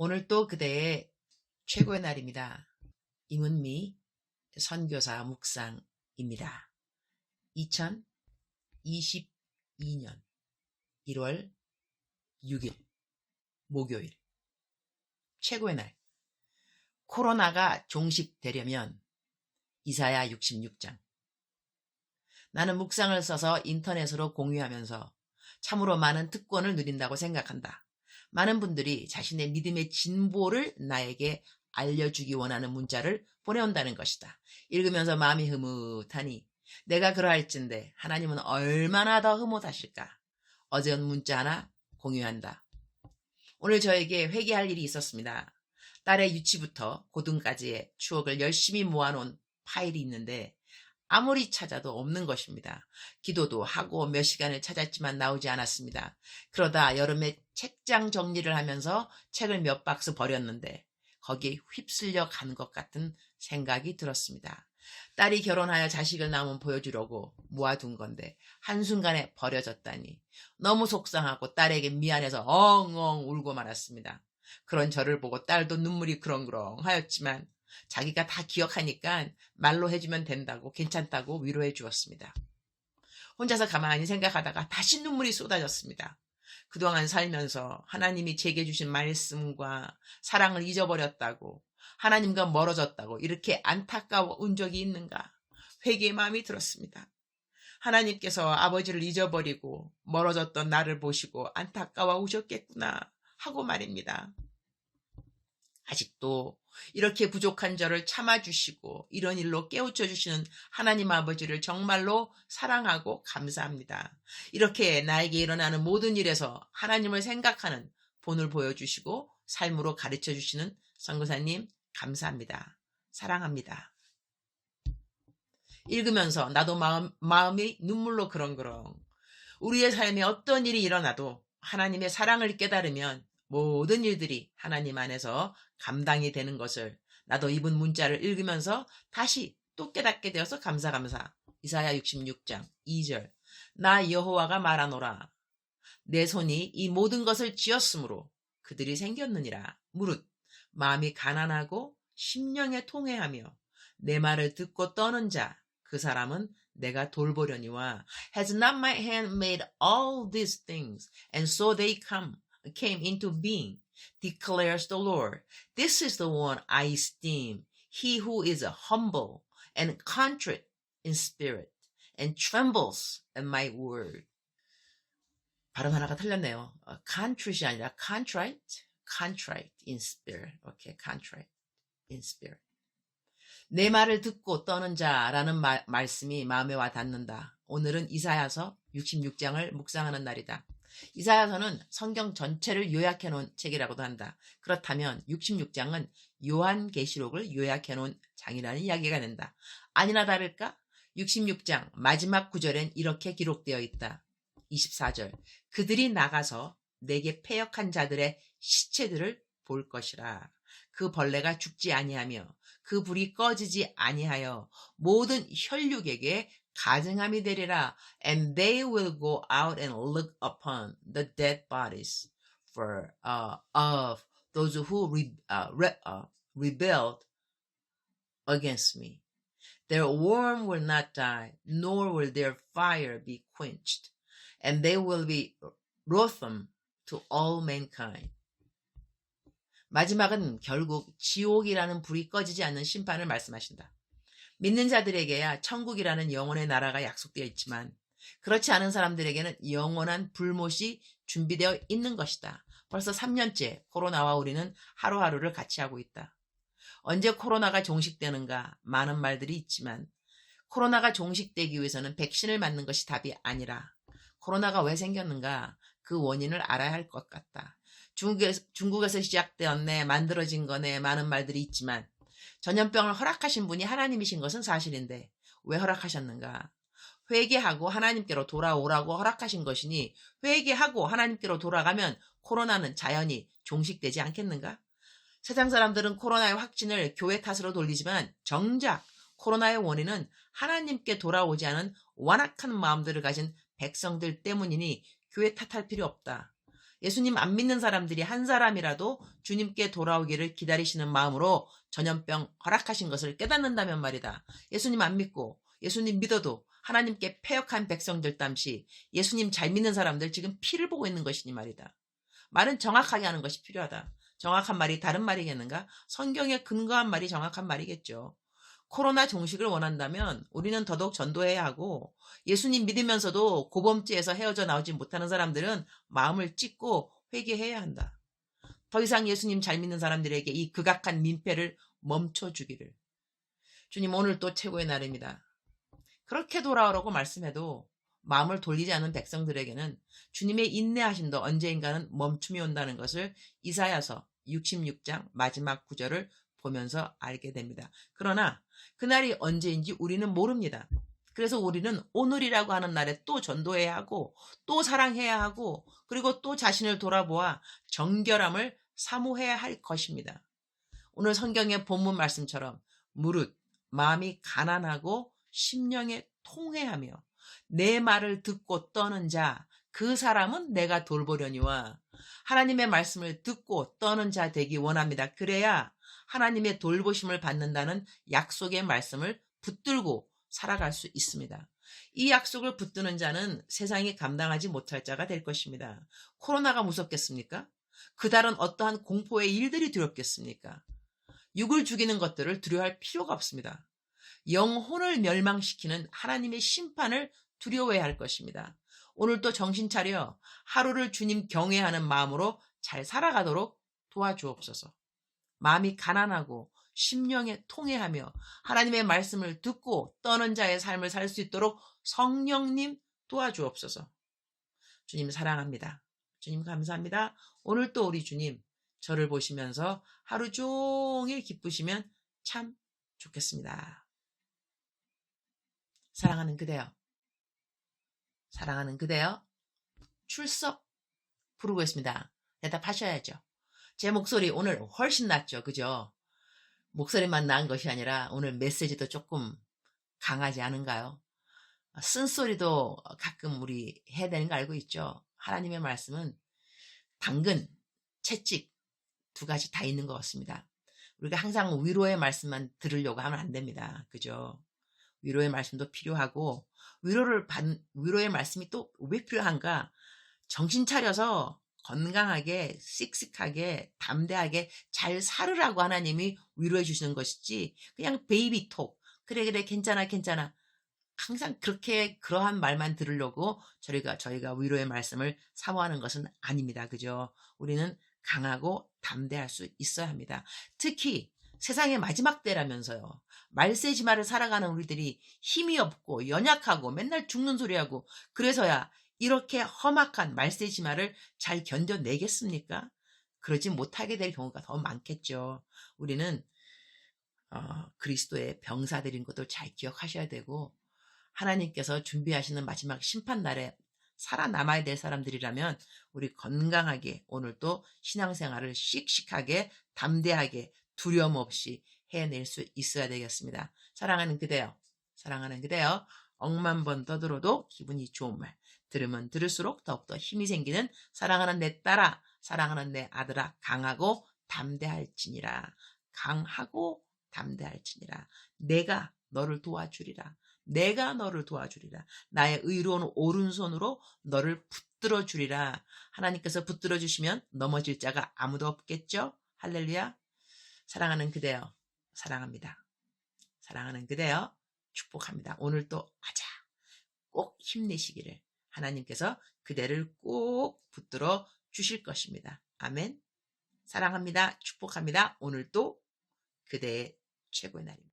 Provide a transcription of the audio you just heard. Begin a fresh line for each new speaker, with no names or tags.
오늘 또 그대의 최고의 날입니다. 임은미 선교사 묵상입니다. 2022년 1월 6일 목요일 최고의 날 코로나가 종식되려면 이사야 66장 나는 묵상을 써서 인터넷으로 공유하면서 참으로 많은 특권을 누린다고 생각한다. 많은 분들이 자신의 믿음의 진보를 나에게 알려주기 원하는 문자를 보내온다는 것이다. 읽으면서 마음이 흐뭇하니 내가 그러할진데 하나님은 얼마나 더 흐뭇하실까? 어제 온 문자 하나 공유한다. 오늘 저에게 회개할 일이 있었습니다. 딸의 유치부터 고등까지의 추억을 열심히 모아놓은 파일이 있는데 아무리 찾아도 없는 것입니다. 기도도 하고 몇 시간을 찾았지만 나오지 않았습니다. 그러다 여름에 책장 정리를 하면서 책을 몇 박스 버렸는데 거기에 휩쓸려 간 것 같은 생각이 들었습니다. 딸이 결혼하여 자식을 낳으면 보여주려고 모아둔 건데 한순간에 버려졌다니 너무 속상하고 딸에게 미안해서 엉엉 울고 말았습니다. 그런 저를 보고 딸도 눈물이 그렁그렁 하였지만 자기가 다 기억하니까 말로 해주면 된다고 괜찮다고 위로해 주었습니다. 혼자서 가만히 생각하다가 다시 눈물이 쏟아졌습니다. 그동안 살면서 하나님이 제게 주신 말씀과 사랑을 잊어버렸다고 하나님과 멀어졌다고 이렇게 안타까운 적이 있는가 회개의 마음이 들었습니다. 하나님께서 아버지를 잊어버리고 멀어졌던 나를 보시고 안타까워 오셨겠구나 하고 말입니다. 아직도 이렇게 부족한 저를 참아주시고 이런 일로 깨우쳐 주시는 하나님 아버지를 정말로 사랑하고 감사합니다. 이렇게 나에게 일어나는 모든 일에서 하나님을 생각하는 본을 보여주시고 삶으로 가르쳐 주시는 선교사님 감사합니다. 사랑합니다. 읽으면서 나도 마음, 마음이 눈물로 그렁그렁. 우리의 삶에 어떤 일이 일어나도 하나님의 사랑을 깨달으면 모든 일들이 하나님 안에서 감당이 되는 것을 나도 이분 문자를 읽으면서 다시 또 깨닫게 되어서 감사 감사. 이사야 66장 2절. 나 여호와가 말하노라. 내 손이 이 모든 것을 지었으므로 그들이 생겼느니라. 무릇 마음이 가난하고 심령에 통해하며 내 말을 듣고 떠는 자 그 사람은 내가 돌보려니와 has not my hand made all these things and so they come came into being declares the Lord this is the one I esteem he who is humble and contrite in spirit and trembles at my word 발음 하나가 틀렸네요. contrite이 아니라 contrite, contrite in spirit. 오케이, okay, contrite in spirit. 내 말을 듣고 떠는 자라는 마, 말씀이 마음에 와 닿는다. 오늘은 이사야서 66장을 묵상하는 날이다. 이사야서는 성경 전체를 요약해 놓은 책이라고도 한다. 그렇다면 66장은 요한계시록을 요약해 놓은 장이라는 이야기가 된다. 아니나 다를까? 66장 마지막 구절엔 이렇게 기록되어 있다. 24절 그들이 나가서 내게 패역한 자들의 시체들을 볼 것이라. 그 벌레가 죽지 아니하며 그 불이 꺼지지 아니하여 모든 혈육에게 가증함이 되리라. And they will go out and look upon the dead bodies for uh, of those who re, uh, re, uh, rebelled against me. Their worm will not die, nor will their fire be quenched, and they will be loathsome to all mankind. 마지막은 결국 지옥이라는 불이 꺼지지 않는 심판을 말씀하신다. 믿는 자들에게야 천국이라는 영원의 나라가 약속되어 있지만 그렇지 않은 사람들에게는 영원한 불못이 준비되어 있는 것이다. 벌써 3년째 코로나와 우리는 하루하루를 같이 하고 있다. 언제 코로나가 종식되는가 많은 말들이 있지만 코로나가 종식되기 위해서는 백신을 맞는 것이 답이 아니라 코로나가 왜 생겼는가 그 원인을 알아야 할 것 같다. 중국에서, 중국에서 시작되었네, 만들어진 거네, 많은 말들이 있지만 전염병을 허락하신 분이 하나님이신 것은 사실인데 왜 허락하셨는가? 회개하고 하나님께로 돌아오라고 허락하신 것이니 회개하고 하나님께로 돌아가면 코로나는 자연히 종식되지 않겠는가? 세상 사람들은 코로나의 확진을 교회 탓으로 돌리지만 정작 코로나의 원인은 하나님께 돌아오지 않은 완악한 마음들을 가진 백성들 때문이니 교회 탓할 필요 없다. 예수님 안 믿는 사람들이 한 사람이라도 주님께 돌아오기를 기다리시는 마음으로 전염병 허락하신 것을 깨닫는다면 말이다. 예수님 안 믿고 예수님 믿어도 하나님께 패역한 백성들 땀시 예수님 잘 믿는 사람들 지금 피를 보고 있는 것이니 말이다. 말은 정확하게 하는 것이 필요하다. 정확한 말이 다른 말이겠는가? 성경에 근거한 말이 정확한 말이겠죠. 코로나 종식을 원한다면 우리는 더더욱 전도해야 하고 예수님 믿으면서도 고범죄에서 헤어져 나오지 못하는 사람들은 마음을 찢고 회개해야 한다. 더 이상 예수님 잘 믿는 사람들에게 이 극악한 민폐를 멈춰주기를. 주님 오늘 또 최고의 날입니다. 그렇게 돌아오라고 말씀해도 마음을 돌리지 않은 백성들에게는 주님의 인내하심도 언제인가는 멈춤이 온다는 것을 이사야서 66장 마지막 구절을 보면서 알게 됩니다. 그러나 그날이 언제인지 우리는 모릅니다. 그래서 우리는 오늘이라고 하는 날에 또 전도해야 하고 또 사랑해야 하고 그리고 또 자신을 돌아보아 정결함을 사모해야 할 것입니다. 오늘 성경의 본문 말씀처럼 무릇 마음이 가난하고 심령에 통회하며 내 말을 듣고 떠는 자 그 사람은 내가 돌보려니와 하나님의 말씀을 듣고 떠는 자 되기 원합니다. 그래야 하나님의 돌보심을 받는다는 약속의 말씀을 붙들고 살아갈 수 있습니다. 이 약속을 붙드는 자는 세상이 감당하지 못할 자가 될 것입니다. 코로나가 무섭겠습니까? 그달은 어떠한 공포의 일들이 두렵겠습니까? 육을 죽이는 것들을 두려워할 필요가 없습니다. 영혼을 멸망시키는 하나님의 심판을 두려워해야 할 것입니다. 오늘도 정신 차려 하루를 주님 경외하는 마음으로 잘 살아가도록 도와주옵소서. 마음이 가난하고 심령에 통해하며 하나님의 말씀을 듣고 떠는 자의 삶을 살 수 있도록 성령님 도와주옵소서. 주님 사랑합니다. 주님 감사합니다. 오늘 또 우리 주님 저를 보시면서 하루 종일 기쁘시면 참 좋겠습니다. 사랑하는 그대여. 사랑하는 그대여. 출석 부르고 있습니다. 대답하셔야죠. 제 목소리 오늘 훨씬 낫죠. 그죠? 목소리만 나은 것이 아니라 오늘 메시지도 조금 강하지 않은가요? 쓴소리도 가끔 우리 해야 되는 거 알고 있죠? 하나님의 말씀은 당근, 채찍 두 가지 다 있는 것 같습니다. 우리가 항상 위로의 말씀만 들으려고 하면 안 됩니다. 그죠? 위로의 말씀도 필요하고 위로를 받 위로의 말씀이 또 왜 필요한가? 정신 차려서 건강하게 씩씩하게 담대하게 잘 살으라고 하나님이 위로해 주시는 것이지 그냥 베이비 톡 그래 그래 괜찮아 괜찮아 항상 그렇게 그러한 말만 들으려고 저희가 저희가 위로의 말씀을 사모하는 것은 아닙니다. 그죠? 우리는 강하고 담대할 수 있어야 합니다. 특히 세상의 마지막 때라면서요. 말세지마를 살아가는 우리들이 힘이 없고 연약하고 맨날 죽는 소리하고 그래서야 이렇게 험악한 말세지마를 잘 견뎌내겠습니까? 그러지 못하게 될 경우가 더 많겠죠. 우리는 어, 그리스도의 병사들인 것도 잘 기억하셔야 되고 하나님께서 준비하시는 마지막 심판 날에 살아남아야 될 사람들이라면 우리 건강하게 오늘도 신앙생활을 씩씩하게 담대하게 두려움 없이 해낼 수 있어야 되겠습니다. 사랑하는 그대여, 사랑하는 그대여, 억만 번 떠들어도 기분이 좋은 말, 들으면 들을수록 더욱더 힘이 생기는 사랑하는 내 딸아, 사랑하는 내 아들아, 강하고 담대할지니라. 강하고 담대할지니라. 내가 너를 도와주리라. 내가 너를 도와주리라. 나의 의로운 오른손으로 너를 붙들어 주리라. 하나님께서 붙들어 주시면 넘어질 자가 아무도 없겠죠? 할렐루야. 사랑하는 그대여, 사랑합니다. 사랑하는 그대여, 축복합니다. 오늘도 하자. 꼭 힘내시기를 하나님께서 그대를 꼭 붙들어 주실 것입니다. 아멘. 사랑합니다. 축복합니다. 오늘도 그대의 최고의 날입니다.